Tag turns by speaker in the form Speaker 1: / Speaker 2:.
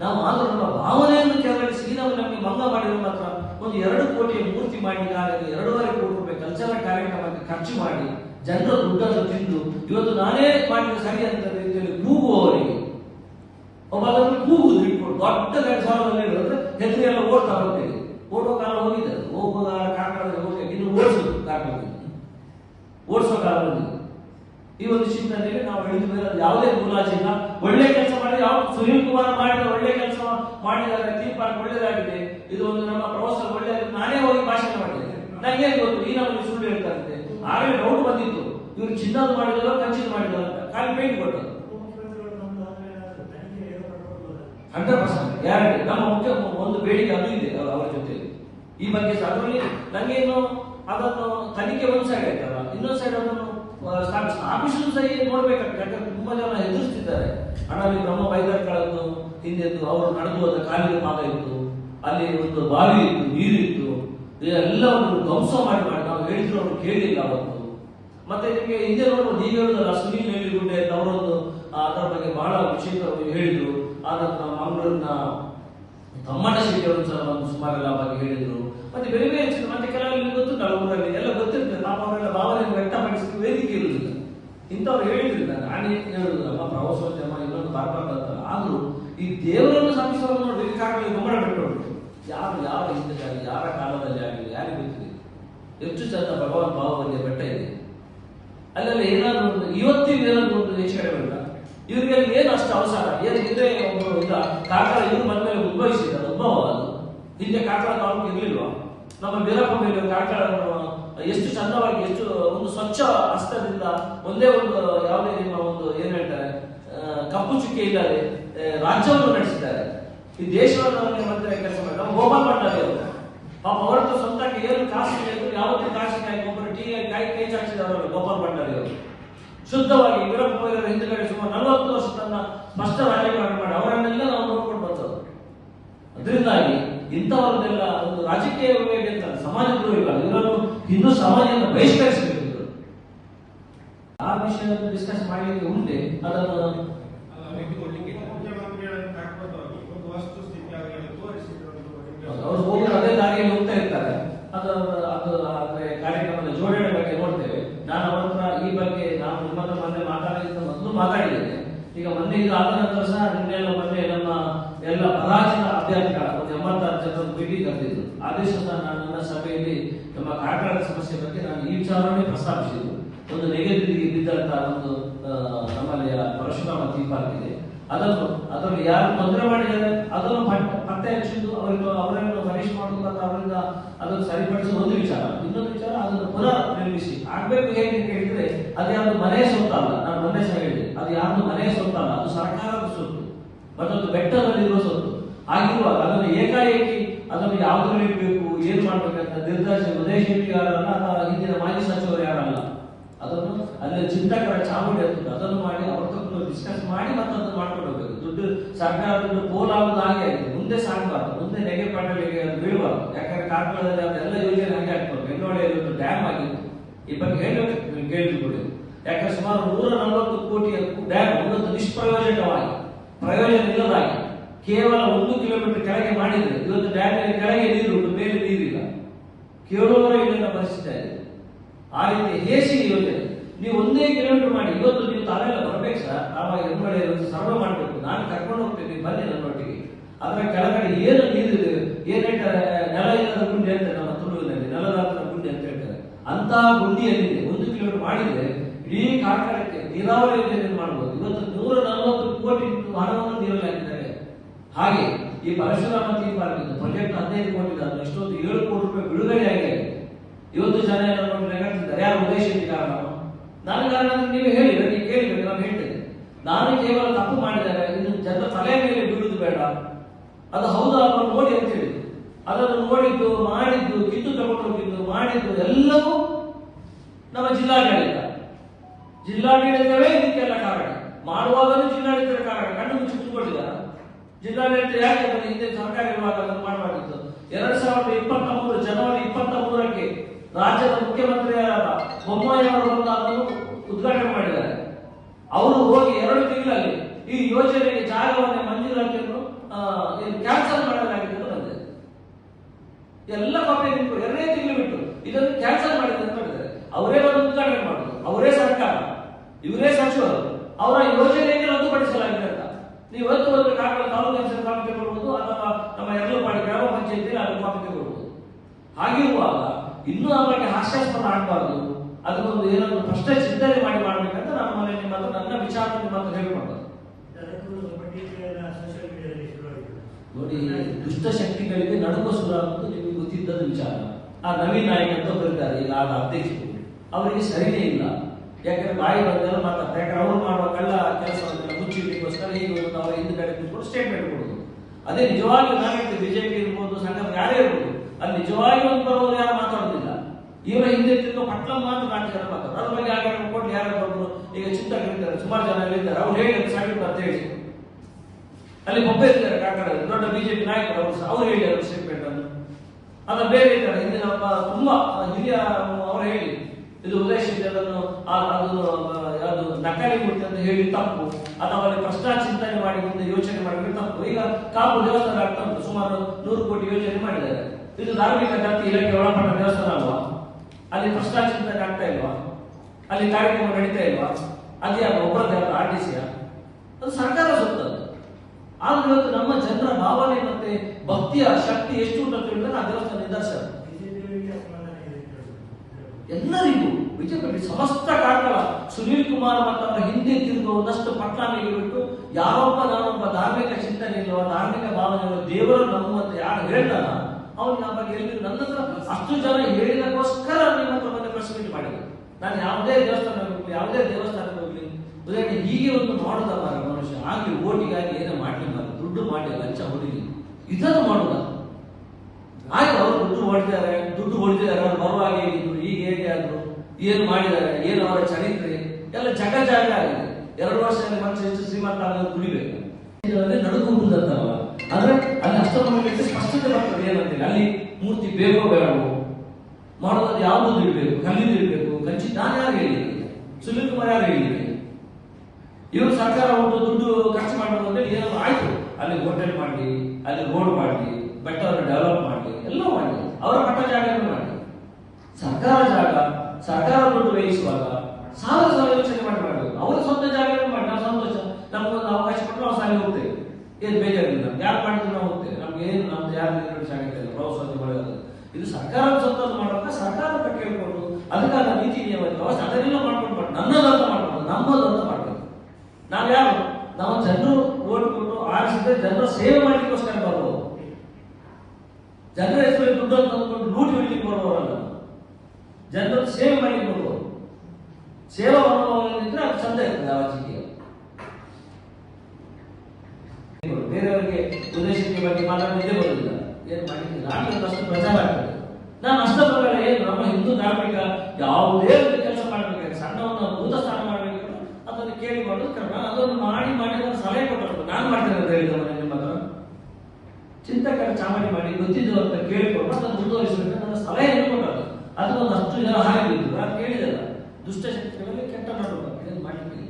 Speaker 1: ನಾವು ಆದರೂ ನಮ್ಮ ಭಾವನೆಯನ್ನು ಕೆರಳಿಸಿ ನಾವು ನಮಗೆ ಭಂಗ ಮಾಡಿದ ಮಾತ್ರ ಒಂದು ಎರಡು ಕೋಟಿಯ ಮೂರ್ತಿ ಮಾಡಿ ಆಗದೆ ಎರಡೂವರೆ ಕೋಟಿ ರೂಪಾಯಿ ಕಲ್ಚರಲ್ ಕಾರ್ಯಕ್ರಮಕ್ಕೆ ಖರ್ಚು ಮಾಡಿ ಜನರ ದುಡ್ಡನ್ನು ತಿಂದು ಇವತ್ತು ನಾನೇ ಮಾಡಿದ ಸರಿ ಅಂತ ರೀತಿಯಲ್ಲಿ ಕೂಗುವವರಿಗೆ. ಒಬ್ಬ ಅದನ್ನು ಕೂಗುದು ಇಟ್ಕೊಂಡು ದೊಡ್ಡ ಸಾವಿರದಲ್ಲಿ ಹೇಳಿದ್ರೆ ಹೆದರಿ ಎಲ್ಲ ಓಡ್ತಾ ಹೋಗ್ತೇವೆ ಓಡೋ ಕಾಲ ಹೋಗಿದೆ. ಹೋಗುವ ಕಾಲ ಕಾರ್ಕಳದಲ್ಲಿ ಹೋಗಿ ಇನ್ನು ಓಡಿಸೋದು ಕಾರ್ಕಳದಲ್ಲಿ ಓಡಿಸೋ ಕಾಲ ಬಂದಿದೆ. ಈ ಒಂದು ಚಿಂತನೆಯಲ್ಲಿ ನಾವು ಹೇಳಿದ್ರೆ ಯಾವುದೇ ಮುಲಾಜಿ ಇಲ್ಲ. ಒಳ್ಳೆ ಕೆಲಸ ಮಾಡಿದ್ರೆ ಯಾವ ಸುನೀಲ್ ಕುಮಾರ್ ಮಾಡಿದ ಒಳ್ಳೆ ಕೆಲಸ ಮಾಡಿದ್ದಾರೆ ಥೀಮ್ ಪಾರ್ಕ್ ಒಳ್ಳೆದಾಗಿದೆ. ಇದು ಒಂದು ನಮ್ಮ ಪ್ರವಾಸ ಒಳ್ಳೆಯದಾಗಿದೆ ನಾನೇ ಹೋಗಿ ಭಾಷಣ ಮಾಡಿದೆ. ನನಗೆ ಗೊತ್ತು? ಈ ನಮಗೆ ಸುಳ್ಳು ಹೇಳ್ತಾ ಇದ್ದೆ. ಆಗಲೇ ಡೌಟ್ ಬಂದಿತ್ತು. ಇವ್ರು ಚಿನ್ನದ ಮಾಡಿದ್ರು ಕಂಚಿನ ಮಾಡಿದ್ರು ಅಂತ. ಖಾಲಿ ಪೇಂಟ್ ಕೊಟ್ಟರು ಹಂಡ್ರೆಡ್ ಪರ್ಸೆಂಟ್ ಯಾರಿಗೆ? ನಮ್ಮ ಮುಖ್ಯ ಒಂದು ಬೇಡಿಕೆ ಅದು ಇದೆ ಅವ- ಅವರ ಜೊತೆ ಈ ಬಗ್ಗೆ ಅದರಲ್ಲಿ ನನಗೇನು ಅದನ್ನು ತನಿಖೆ ಒಂದು ಸೈಡ್ ಆಯ್ತಲ್ಲ. ಇನ್ನೊಂದು ಸೈಡ್ ಅದನ್ನು ಆಫೀಸು ಸಹ ಏನು ನೋಡ್ಬೇಕಾಗ್ತದೆ ಯಾಕಂದ್ರೆ ತುಂಬಾ ಜನ ಎದುರಿಸ್ತಿದ್ದಾರೆ. ಹಣ ಬ್ರಹ್ಮ ಬೈದರ್ಕಳದ್ದು ಹಿಂದೆದ್ದು ಅವರು ನಡೆದು ಹೋದ ಕಾಲಿಗೆ ಇತ್ತು, ಅಲ್ಲಿ ಒಂದು ಬಾವಿ ಇತ್ತು ನೀರಿತ್ತು ಎಲ್ಲವನ್ನು ಧ್ವಂಸ ಮಾಡಿ ಮಾಡಿ ನಾವು ಹೇಳಿದ್ರು ಅವರು ಕೇಳಿಲ್ಲ ಅವತ್ತು. ಮತ್ತೆ ನಿಮಗೆ ಹಿಂದೆ ನೋಡ್ಬೋದು ಈಗ ಹೇಳುದಲ್ಲ ಸುನೀಲ್ ಅಂತ ಅವರೊಂದು ಅದರ ಬಗ್ಗೆ ಬಹಳ ವಿಷಯವಾಗಿ ಹೇಳಿದ್ರು. ನಂತರ ಮಂಗಳೂರಿನ ತಮ್ಮಣ್ಣ ಶೆಟ್ಟಿ ಅವರು ಸಹ ಒಂದು ಸುಮಾರೆಲ್ಲ ಬಗ್ಗೆ ಹೇಳಿದ್ರು. ಮತ್ತೆ ಬೇರೆ ಬೇರೆ ಮತ್ತೆ ಕೆಲವರಲ್ಲಿ ಗೊತ್ತು ಊರಲ್ಲಿ? ಎಲ್ಲ ಇಂಥವ್ರು ಏನು ಹೇಳುದು ನಮ್ಮ ಪ್ರವಾಸೋದ್ಯಮ ಇನ್ನೊಂದು ಬಾರ್ಬಾರ್ದಲ್ಲ ಆದ್ರೂ ಈ ದೇವರನ್ನು ಸಂಸ್ಥೆಯನ್ನು ನೋಡಿ ಕಾರಣ ಗಮನ ಬಿಟ್ಟು ಯಾರು ಯಾವ ಹಿಂದೆ ಯಾರ ಕಾಲದಲ್ಲಿ ಆಗಲಿ, ಯಾರಿಗೆ ಗೊತ್ತಿದೆ? ಹೆಚ್ಚು ಚಂದ ಭಗವಾನ್ ಭಾವದಲ್ಲಿ ಬೆಟ್ಟ ಇದೆ. ಅಲ್ಲೆಲ್ಲ ಏನಾದ್ರು ಒಂದು ಇವತ್ತಿನ ಏನಾದ್ರು ಒಂದು ದೇಶ ಉಂಟಾ ಇವ್ರಿಗೆ ಏನು ಅಷ್ಟು ಅವಸರ? ಏನಕ್ಕಿದ್ರೆ ಒಬ್ಬರು ಇಲ್ಲ ಕಾಕಳ ಇವ್ರು ಮೇಲೆ ಉದ್ಭವಿಸಿದ ಉದ್ಭವ ಅದು. ಹಿಂದೆ ಕಾಕಳ ತಾಲೂಕು ಇರ್ಲಿಲ್ವಾ? ನಮ್ಮ ಬೀರಪ್ಪ ಮೇಲೆ ಕಾಕಳ ಎಷ್ಟು ಚಂದವಾಗಿ, ಎಷ್ಟು ಒಂದು ಸ್ವಚ್ಛ ಹಸ್ತದಿಂದ ಒಂದೇ ಒಂದು ಯಾವುದೇ ನಿಮ್ಮ ಒಂದು ಏನ್ ಹೇಳ್ತಾರೆ ಕಪ್ಪು ಚುಕ್ಕೆ ಇಲ್ಲದೆ ರಾಜ್ಯವನ್ನು ನಡೆಸಿದ್ದಾರೆ. ಈ ದೇಶವನ್ನು ಮಂತ್ರಿ ಕೆಲಸ ಮಾಡಿ ನಮ್ಮ ಗೋಪಾಲ್ ಭಂಡಾರಿ ಅವರು ಪಾಪ ಅವರದ್ದು ಸ್ವಂತಕ್ಕೆ ಏನು ಕಾಸು ಬೇಕು ಯಾವತ್ತೂ ಕಾಸಿಗಾಗಿ ಒಬ್ಬರು ಟೀ ಕೈ ಕೈ ಚಾಚಿದವರು ಗೋಪಾಲ್ ಭಂಡಾರಿ ಅವರು ಶುದ್ಧವಾಗಿ ವೀರಪ್ಪ ಹಿಂದುಗಡೆ ಸುಮಾರು ನಲವತ್ತು ವರ್ಷ ತನ್ನ ಸ್ಪಷ್ಟ ರಾಜಕಾರಣ ಮಾಡಿ, ಅವರನ್ನೆಲ್ಲ ನಾವು ನೋಡ್ಕೊಂಡು ಬಂದವರು. ಅದರಿಂದಾಗಿ ಇಂಥವರದೆಲ್ಲ ಒಂದು ರಾಜಕೀಯ ಅಂತ ಸಮಾಜ ದ್ರೋಹಿಗಳು ಇವರನ್ನು ಹಿಂದೂ ಸಮಾಜವನ್ನು ಬಹಿಷ್ಕರಿಸಬೇಕು ಆ ವಿಷಯವನ್ನು ಡಿಸ್ಕಸ್ ಮಾಡಲಿಕ್ಕೆ ಮುಂದೆ ಅದನ್ನು ಅವರು ಹೋಗಿ ಅದೇ ದಾರಿಯಲ್ಲಿ ಹೋಗ್ತಾ ಇರ್ತಾರೆ. ಅದು ಅದು ಅಂದ್ರೆ ಕಾರ್ಯಕ್ರಮದ ಜೋಡಣೆ ಬಗ್ಗೆ ನೋಡ್ತೇವೆ. ನಾನು ಅವರ ಹತ್ರ ಈ ಬಗ್ಗೆ ನಾನು ನಿಮ್ಮ ಹತ್ರ ಮೊನ್ನೆ ಮಾತಾಡಿದ ಮೊದಲು ಮಾತಾಡಿದ್ದೇನೆ. ಈಗ ಮೊನ್ನೆ ಇದು ಆದ ನಂತರ ಸಹ ನಿನ್ನೆಲ್ಲ ಮೊನ್ನೆ ನಮ್ಮ ಎಲ್ಲ ಪರಾಜಿತ ಅಭ್ಯರ್ಥಿಗಳ ಒಂದು ಎಂಬತ್ತಾರು ಜನ ಭೇಟಿ ಕರೆದಿದ್ರು. ಆ ದಿವಸ ಸಹ ನಾನು ನನ್ನ ಸಭೆಯಲ್ಲಿ ನಮ್ಮ ಕಾರ್ಕಳ ಸಮಸ್ಯೆ ಬಗ್ಗೆ ನಾನು ಈ ವಿಚಾರವನ್ನೇ ಪ್ರಸ್ತಾಪಿಸಿದ್ದು. ಒಂದು ನೆಗೆದಿಗೆ ಬಿದ್ದಂತಹ ಒಂದು ನಮ್ಮಲ್ಲಿ ಪರಶುರಾಮ ದೀಪ ಇದೆ. ಅದನ್ನು ಅದನ್ನು ಯಾರು ತೊಂದರೆ ಮಾಡಿದ್ದಾರೆ, ಅದನ್ನು ಪತ್ತೆ ಹಚ್ಚಿದ್ದು ಅವರಿಗೆ, ಅವರನ್ನು ಪರೀಕ್ಷೆ ಮಾಡುವುದಂತ ಅವರಿಂದ ಅದನ್ನು ಸರಿಪಡಿಸುವ ಒಂದು ವಿಚಾರ. ಇನ್ನೊಂದು ವಿಚಾರ, ಅದನ್ನು ಪುನಃ ನಿರ್ಮಿಸಿ. ಆಗ್ಬೇಕು ಹೇಗೆ ಹೇಳಿದ್ರೆ ಅದು ಯಾವುದು ಮನೆಯ ಸೊತ್ತಲ್ಲ ನಾನು ಮೊನ್ನೆ ಸಹ ಹೇಳಿದೆ ಅದು ಯಾರು ಮನೆಯ ಸೊತ್ತಲ್ಲ ಅದು ಸರ್ಕಾರದ ಸೊತ್ತು ಮತ್ತೊಂದು ಬೆಟ್ಟದಲ್ಲಿರುವ ಸೊತ್ತು ಆಗಿರುವಾಗ ಅದನ್ನು ಏಕಾಏಕಿ ಅದನ್ನು ಯಾವ್ದು ಇಡಬೇಕು ಏನು ಮಾಡ್ಬೇಕಂತ ನಿರ್ದೇಶನ ಉದಯ ಶೆಟ್ಟಿ ಯಾರಲ್ಲ ಅಥವಾ ಹಿಂದಿನ ಮಾಜಿ ಸಚಿವರು ಯಾರಲ್ಲ, ಅದನ್ನು ಅಲ್ಲಿ ಚಿಂತಕರ ಚಾವಡಿ ಆಗ್ತದೆ ಅದನ್ನು ಮಾಡಿ ಅವ್ರ ಡಿಸ್ಕಸ್ ಮಾಡಿ ಮತ್ತೊಂದು ಮಾಡ್ಕೊಂಡು ದುಡ್ಡು ಸರ್ಕಾರ ದುಡ್ಡು ಪೋಲಾಗುದು ಹಾಗೆ ಆಗಿದೆ. ಮುಂದೆ ಸಾಗಬಾರ್ದು. ಮುಂದೆ ನೆಗೆ ಪಾಟಲಿಗೆ ಅದು ಬೀಳಬಾರ್ದು. ಯಾಕಂದ್ರೆ ಕಾರ್ಕಳದಲ್ಲಿ ಅದೆಲ್ಲ ಯೋಜನೆ ಹಾಗೆ ಆಗ್ತದೆ. ಬೆಂಗಳೂರಲ್ಲಿ ಒಂದು ಡ್ಯಾಮ್ ಆಗಿತ್ತು ಈ ಬಗ್ಗೆ ಹೇಳಬೇಕು ಕೇಳಿದ್ಬಿಡಿ ಯಾಕಂದ್ರೆ ಸುಮಾರು ನೂರ ನಲವತ್ತು ಕೋಟಿ ಡ್ಯಾಮ್ ಇವತ್ತು ನಿಷ್ಪ್ರಯೋಜಕವಾಗಿ ಪ್ರಯೋಜನ ಇಲ್ಲದಾಗಿ ಕೇವಲ ಒಂದು ಕಿಲೋಮೀಟರ್ ಕೆಳಗೆ ಮಾಡಿದ್ರೆ, ಇವತ್ತು ಡ್ಯಾಮಿನ ಕೆಳಗೆ ನೀರು ಮೇಲೆ ನೀರಿಲ್ಲ. ಕೇಳುವವರು ಇಲ್ಲಿನ ಪರಿಸ್ಥಿತಿ ಆಗಿದೆ ಆ ರೀತಿ ಹೇಸಿ ಯೋಜನೆ ನೀವು ಒಂದೇ ಕಿಲೋಮೀಟರ್ ಮಾಡಿ, ಇವತ್ತು ನೀವು ತಾವೆಲ್ಲ ಬರಬೇಕು ಸರ್. ಆವಾಗ ಹೆಣ್ಮಳೆ ಸರ್ವ ಮಾಡಬೇಕು. ನಾನು ಕರ್ಕೊಂಡು ಹೋಗ್ತೇನೆ ಬನ್ನಿ ನನ್ನೊಟ್ಟಿಗೆ ಅದರ ಕೆಳಗಡೆ ಏನು ನೀರು ಏನ್ ಹೇಳ್ತಾರೆ, ನೆಲ ಇಲ್ಲದ ಗುಂಡಿ ಅಂತ ನಮ್ಮ ತುಳುವಿನಲ್ಲಿ ನೆಲದಾದ ಗುಂಡಿ ಅಂತ ಹೇಳ್ತಾರೆ. ಅಂತಹ ಗುಂಡಿಯಲ್ಲಿ ಒಂದು ಕಿಲೋಮೀಟರ್ ಮಾಡಿದ್ರೆ, ಇಡೀ ಕಾರ್ಕಳಕ್ಕೆ ನೀರಾವರಿ ಯೋಜನೆ ಮಾಡಬಹುದು ಇವತ್ತು ನೂರ ನಲವತ್ತು ಕೋಟಿ ಹಣವನ್ನು ನೀರಲ್ಲಿ ಹಾಕಿದ್ದಾರೆ ಹಾಗೆ ಈ ಪರಶುರಾಮ ಥೀಮ್ ಪಾರ್ಕ್ ಪ್ರಾಜೆಕ್ಟ್ ಹದಿನೈದು ಕೋಟಿ ಇದೆ. ಅದು ಎಷ್ಟೊಂದು ಏಳು ಕೋಟಿ ರೂಪಾಯಿ ಬಿಡುಗಡೆ ಆಗಿದೆ. ಇವತ್ತು ಜನ ನೋಡಿ ನಗಾಡ್ತಿದ್ದಾರೆ ಯಾರು ಉದಯ ಶೆಟ್ಟಿ ಕಾರಣ? ನಾನು ಕಾರಣ ನೀವು ಹೇಳಿ ನೀವು ಕೇಳಿಬೇಕು ನಾನು ಹೇಳ್ತೇನೆ. ನಾನು ಕೇವಲ ತಪ್ಪು ಮಾಡಿದ್ದಾರೆ ಇನ್ನು ಜನರ ತಲೆ ಮೇಲೆ ಬೀಳುದು ಬೇಡ. ಅದು ಹೌದು ಅವರು ನೋಡಿ ಅಂತ ಹೇಳಿದ್ರು ಅದನ್ನು ನೋಡಿದ್ದು, ಮಾಡಿದ್ದು, ಕಿತ್ತು ತಗೊಂಡು ಹೋಗಿದ್ದು ಮಾಡಿದ್ದು ಎಲ್ಲವೂ ನಮ್ಮ ಜಿಲ್ಲಾಡಳಿತ. ಜಿಲ್ಲಾಡಳಿತವೇ ಇದಕ್ಕೆಲ್ಲ ಕಾರಣ. ಮಾಡುವಾಗಲೂ ಜಿಲ್ಲಾಡಳಿತ ಕಾರಣ. ಕಣ್ಣು ಮುಚ್ಚಿ ಕುತ್ಕೊಂಡಿದ್ದಾರೆ ಜಿಲ್ಲಾಡಳಿತ ಯಾಕೆ ಅದನ್ನು ಹಿಂದೆ ಸರ್ಕಾರ ಇರುವಾಗ ಅದನ್ನು ಮಾಡಬಾರ್ದಿತ್ತು. ಎರಡ್ ಸಾವಿರದ ಇಪ್ಪತ್ತ ಮೂರು ಜನವರಿ ಇಪ್ಪತ್ತ ಮೂರಕ್ಕೆ ರಾಜ್ಯದ ಮುಖ್ಯಮಂತ್ರಿಯಾದ ಬೊಮ್ಮಾಯಿ ಅವರು ಅದನ್ನು ಉದ್ಘಾಟನೆ ಮಾಡಿದ್ದಾರೆ. ಅವರು ಹೋಗಿ ಎರಡು ತಿಂಗಳಲ್ಲಿ ಈ ಯೋಜನೆಗೆ ಜಾಗವನ್ನೇ ಮಂಜೂರಾತಿಯನ್ನು ಕ್ಯಾನ್ಸಲ್ ಮಾಡಲಾಗಿದೆ ಬಂದಿದೆ. ಎಲ್ಲ ಮಕ್ಕಳಿಗೆ ಬಿಟ್ಟು ಎರಡನೇ ತಿಂಗಳು ಬಿಟ್ಟು ಇದನ್ನು ಕ್ಯಾನ್ಸಲ್ ಮಾಡಿದೆ ಅಂತ ಹೇಳಿದ್ದಾರೆ ಅವರೇ ಒಂದು ಉದ್ಘಾಟನೆ ಮಾಡುದು ಅವರೇ ಸರ್ಕಾರ. ಇವರೇ ಸಚಿವರು. ಅವರ ಯೋಜನೆಗೆ ಅಂತ ನೀವು ಇವತ್ತು ಹೋದ್ರೆ ಕಾಕಡ ತಾಲೂಕು ಕಚೇರಿ ಕಾಪಿ ತಗೊಳ್ಬಹುದು ಅಥವಾ ನಮ್ಮ ಎರಡು ಗ್ರಾಮ ಪಂಚಾಯತಿಯಲ್ಲಿ ಅದು ಕಾಪಿ ಕೊಡ್ಬೋದು. ಹಾಗಿರುವಾಗ ಇನ್ನೂ ಆ ಬಗ್ಗೆ ಹಾಸ್ಯಾಸ್ಪದ ಆಗಬಾರ್ದು. ಅದಕ್ಕೊಂದು ಏನಾದರೂ ಪ್ರಶ್ನ ಚಿಂತನೆ ಮಾಡಿ ಮಾಡ್ಬೇಕಂತ ನಮ್ಮ ಮನೆ ನಿಮ್ಮ ನನ್ನ ವಿಚಾರ ನಿಮ್ಮ ಹತ್ರ ಹೇಳ್ಕೊಂಡು. ನೋಡಿ, ದುಷ್ಟ ಶಕ್ತಿಗಳಿಗೆ ನಡುಕ ಸುರ ನಿಮಗೆ ಗೊತ್ತಿದ್ದದ ವಿಚಾರ. ಆ ನವೀನ್ ನಾಯಕ್ ಅಂತ ಬರೀತಾರೆ ಈಗ ಆದ ಅಧ್ಯಕ್ಷರು. ಅವರಿಗೆ ಸರಿನೇ ಇಲ್ಲ. ಯಾಕಂದ್ರೆ ಬಾಯಿ ಬಂದೆಲ್ಲ ಮಾತಾಡ್ತಾರೆ. ಯಾಕಂದ್ರೆ ಅವ್ರು ಮಾಡುವ ಕಳ್ಳ ಕೆಲಸವನ್ನೆಲ್ಲ ಮುಚ್ಚಿಡ್ಲಿಕ್ಕೋಸ್ಕರ ಹೀಗೆ ಒಂದು ಅವರ ಹಿಂದ್ಗಡೆ ಕೂತ್ಕೊಂಡು ಸ್ಟೇಟ್ಮೆಂಟ್ ಕೊಡೋದು. ಅದೇ ನಿಜವಾಗಿ ನಾನು ಹೇಳ್ತೀನಿ ಬಿಜೆಪಿ ಇರ್ಬೋದು ಸಂಘ ಯಾರೇ ಇರ್ಬೋದು, ಅಲ್ಲಿ ನಿಜವಾಗಿ ಒಂದು ಬರೋರು ಯಾರು ಮಾತಾಡೋದಿಲ್ಲ. ಇವರ ಹಿಂದೆ ತಿಂದು ಪಟ್ಲ ಮಾತು ಜನ ಮಾತಾಡೋದು ಅದ್ರ ಬಗ್ಗೆ ಆಗ ಕೊಟ್ಟು ಯಾರು ಬರ್ಬೋದು ಈಗ ಚಿಂತಕರಿದ್ದಾರೆ ಸುಮಾರು ಜನ ಇದ್ದಾರೆ ಅವ್ರು ಹೇಳಿ ಸಾಕಿದ್ರು ಅಂತ ಹೇಳಿ. ಅಲ್ಲಿ ಒಬ್ಬ ಇದ್ದಾರೆ ಕಾಕಡ ದೊಡ್ಡ ಬಿಜೆಪಿ ನಾಯಕರು ಅವರು ಅವ್ರು ಹೇಳಿದ್ದಾರೆ ಸ್ಟೇಟ್ಮೆಂಟ್ ಅನ್ನು. ಅದ ಬೇರೆ ಇದ್ದಾರೆ. ಹಿಂದಿನ ತುಂಬಾ ಹಿರಿಯ ಅವರು ಹೇಳಿ, ಇದು ಶೆಟ್ಟಿ ಅದನ್ನು ಅದು ಯಾವುದು ನಕಲಿ ಮೂರ್ತಿ ಅಂತ ಹೇಳಿ ತಪ್ಪು. ಅಥವಾ ಅಲ್ಲಿ ಪ್ರಶ್ನಾ ಚಿಂತನೆ ಮಾಡಿ ಮುಂದೆ ಯೋಚನೆ ಮಾಡಿದ್ರೆ ತಪ್ಪು. ಈಗ ಕಾಪು ದೇವಸ್ಥಾನ ಆಗ್ತಾ ಉಂಟು ಸುಮಾರು ನೂರು ಕೋಟಿ ಯೋಜನೆ ಮಾಡಿದ್ದಾರೆ. ಇದು ಧಾರ್ಮಿಕ ಜಾತಿ ಇಲಾಖೆ ಒಳಪಟ್ಟ ದೇವಸ್ಥಾನ ಅಲ್ವಾ? ಅಲ್ಲಿ ಪ್ರಶ್ನಾ ಚಿಂತನೆ ಆಗ್ತಾ ಇಲ್ವಾ? ಅಲ್ಲಿ ಕಾರ್ಯಕ್ರಮ ನಡೀತಾ ಇಲ್ವಾ? ಅದೇ ಒಬ್ಬರದ್ದೇ ಆರ್ ಟಿ ಸಿಯ ಅದು ಸರ್ಕಾರ ಸೊತ್ತು. ಆದ್ರೆ ಇವತ್ತು ನಮ್ಮ ಜನರ ಭಾವನೆ ಮತ್ತೆ ಭಕ್ತಿಯ ಶಕ್ತಿ ಎಷ್ಟು ಅಂತ ಹೇಳಿದ್ರೆ ಆ ದೇವಸ್ಥಾನ ನಿದರ್ಶನ. ಎಲ್ಲರಿಗೂ. ಬಿಜೆಪಿ ಸಮಸ್ತ ಕಾರ್ಕಳ ಸುನೀಲ್ ಕುಮಾರ್ ಮತ್ತು ಅವರ ಹಿಂದೆ ತಿರುಗುವ ಒಂದಷ್ಟು ಪಟ್ಟಾಣಿಗೆ ಬಿಟ್ಟು ಯಾರೊಬ್ಬ ನಾನೊಬ್ಬ ಧಾರ್ಮಿಕ ಚಿಂತನೆ ಇಲ್ಲವ ಧಾರ್ಮಿಕ ಭಾವನೆ ಇಲ್ಲ ದೇವರು ಅಂತ ಯಾರು ಹೇಳ್ತಾನ ಅವನು ಆ ಬಗ್ಗೆ ಹೇಳಿದ್ರು. ನನ್ನ ಹತ್ರ ಅಷ್ಟು ಜನ ಹೇಳಿದಕ್ಕೋಸ್ಕರ ನಿಮ್ಮ ಹತ್ರ ಬಂದು ಪ್ರೆಸ್ ನಾನು ಯಾವುದೇ ದೇವಸ್ಥಾನಕ್ಕೆ ಹೋಗ್ಲಿ, ಯಾವುದೇ ದೇವಸ್ಥಾನಕ್ಕೆ ಹೋಗ್ಲಿ. ಉದಾಹರಣೆ ಹೀಗೆ ಒಂದು ಮಾಡುದ ಮಾರ ಮನುಷ್ಯ. ಹಾಗೆ ಓಟಿಗಾಗಿ ಏನೋ ಮಾಡ್ಲಿ ಮಾರ ದುಡ್ಡು ಮಾಡಿ ಲಂಚ ಹೊಡಿಲಿ ಇದನ್ನು ಮಾಡುದ ಆಯ್ತು ಅವರು ದುಡ್ಡು ಹೊಡಿದ್ದಾರೆ ದುಡ್ಡು ಹೊಡಿತಿದ್ದಾರೆ ಅವ್ರು ಬರುವಾಗ ಹೇಗಿದ್ರು ಈಗ ಹೇಗೆ ಆದ್ರು ಏನು ಮಾಡಿದ್ದಾರೆ, ಏನು ಅವರ ಚರಿತ್ರೆ, ಎಲ್ಲ ಜಗ ಜಾಗ ಆಗಿದೆ. ಎರಡು ವರ್ಷದಲ್ಲಿ ಮನುಷ್ಯ ಹೆಚ್ಚು ಶ್ರೀಮಂತ ಆಗೋದು ಕುಡಿಬೇಕು ಇದರಲ್ಲಿ ನಡುಗುವುದಂತಲ್ಲ ಆದ್ರೆ ಅಲ್ಲಿ ಅಷ್ಟೊಂದು ಸ್ಪಷ್ಟತೆ ಬರ್ತದೆ ಏನಂತೀನಿ ಅಲ್ಲಿ ಮೂರ್ತಿ ಬೇಗೋ ಬೇಡವು? ಮಾಡೋದು ಯಾವುದು ಇರಬೇಕು? ಕಲ್ಲಿದ್ದು ಇರಬೇಕು? ಕಂಚಿ ನಾನು ಯಾರು ಹೇಳಿದ್ದೀನಿ ಸುನೀಲ್ ಕುಮಾರ್ ಯಾರು ಹೇಳಿದ್ದೀನಿ ಇವರು ಸರ್ಕಾರ ಒಂದು ದುಡ್ಡು ಖರ್ಚು ಮಾಡೋದು ಅಂದ್ರೆ ಏನೋ ಆಯ್ತು. ಅಲ್ಲಿ ಹೋಟೆಲ್ ಮಾಡಿ, ಅಲ್ಲಿ ರೋಡ್ ಮಾಡಿ, ಬೆಟ್ಟವನ್ನು ಡೆವಲಪ್ ಮಾಡಿ ಎಲ್ಲ ಮಾಡಿ. ಅವರ ಪಟ್ಟ ಜಾಗ ಮಾಡಿ. ಸರ್ಕಾರ ಜಾಗ ಸರ್ಕಾರ ದುಡ್ಡು ವ್ಯಯಿಸುವಾಗ ಸಾಲ ಸಾಲ ಯೋಚನೆ ಮಾಡಿ ಸ್ವಂತ ಜಾಗವನ್ನು ಮಾಡಿ, ನಾವು ಸಂತೋಷ. ನಮ್ಗೊಂದು ಅವಕಾಶ ಕೊಟ್ಟರೆ ನಾವು ಸಾಲಿ ಹೋಗ್ತೇವೆ. ಏನು ಬೇಜಾರಿಲ್ಲ. ನಮ್ಗೆ ಯಾರು ಮಾಡಿದ್ರು ನಾವು ಹೋಗ್ತೇವೆ. ನಮ್ಗೆ ಏನು, ನಮ್ದು ಯಾರು ನಿರ್ವಹಿಸಿ ಆಗತ್ತೆ ಇಲ್ಲ ಪ್ರವಾಸೋದ್ಯಮ ಇದು ಸರ್ಕಾರ ಸಂತೋಷ ಮಾಡುವಾಗ ಸರ್ಕಾರ ಕೇಳ್ಕೊಂಡು ಅದಕ್ಕಾದ ನೀತಿ ನಿಯಮ ವ್ಯವಸ್ಥೆ ಅದನ್ನೆಲ್ಲ ಮಾಡ್ಕೊಂಡು ಮಾಡಿ. ನನ್ನದಂತ ಮಾಡ್ಕೊಂಡು ನಮ್ಮದಂತ ಮಾಡ್ಬೇಕು. ನಾವು ಯಾರು? ನಾವು ಜನರು ಓಟ್ ಕೊಟ್ಟು ಆರಿಸಿದ್ರೆ ಜನರ ಸೇವೆ ಮಾಡಲಿಕ್ಕೋಸ್ಕರ ಬರ್ಬೋದು. ಜನರ ಹೆಸರು ದುಡ್ಡು ಅಂತ ಅಂದ್ಕೊಂಡು ಲೂಟಿ ಹೊಡಿಲಿಕ್ಕೆ ಬರುವವರಲ್ಲ. ಜನರ ಸೇವೆ ಮಾಡಿ ಕೊಡುವುದು ಸೇವಾ ಮನೋಭಾವನೆಯಿಂದ ಅದು ಚಂದ ಇರ್ತದೆ ಆ ರಾಜಕೀಯ. ಬೇರೆಯವರಿಗೆ ಉದ್ದೇಶಕ್ಕೆ ಬಗ್ಗೆ ಮಾತಾಡೋದೇ ಬರುವುದಿಲ್ಲ. ಏನು ಮಾಡಿದ್ರೆ? ಆಗಲಿ ಅಷ್ಟು ಪ್ರಚಾರ ಆಗ್ತದೆ ನಾನು ಅಷ್ಟ ಪ್ರಕಾರ ಏನು ನಮ್ಮ ಹಿಂದೂ ಧಾರ್ಮಿಕ ಯಾವುದೇ ಒಂದು ಕೆಲಸ ಮಾಡಬೇಕಾದ್ರೆ ಸಣ್ಣವನ್ನು ಭೂತ ಸ್ಥಾನ ಮಾಡಬೇಕು ಅದನ್ನು ಕೇಳಿ ಕ್ರಮ ಅದನ್ನು ಮಾಡಿ ಮಾಡಿ ಒಂದು ಸಲಹೆ ಕೊಟ್ಟರು ನಾನು ಮಾಡ್ತೇನೆ ಅಂತ ಹೇಳಿದ ಮನೆ ನಿಮ್ಮ ಹತ್ರ. ಚಿಂತಕರ ಚಾಮಣಿ ಮಾಡಿ ಗೊತ್ತಿದ್ದು ಅಂತ ಕೇಳಿಕೊಂಡು ಅದನ್ನು ಮುಂದುವರಿಸಬೇಕು ನನ್ನ ಸಲಹೆಯನ್ನು ಕೊಟ್ಟರು ಅದು ಒಂದು ಅಷ್ಟು ಜನ ಹಾಗೆ ನಾನು ಕೇಳಿದಲ್ಲ ದುಷ್ಟ ಶಕ್ತಿಗಳಲ್ಲಿ ಕೆಟ್ಟ ಮಾಡಬೇಕು ಇದನ್ನು ಮಾಡಲಿಕ್ಕೆ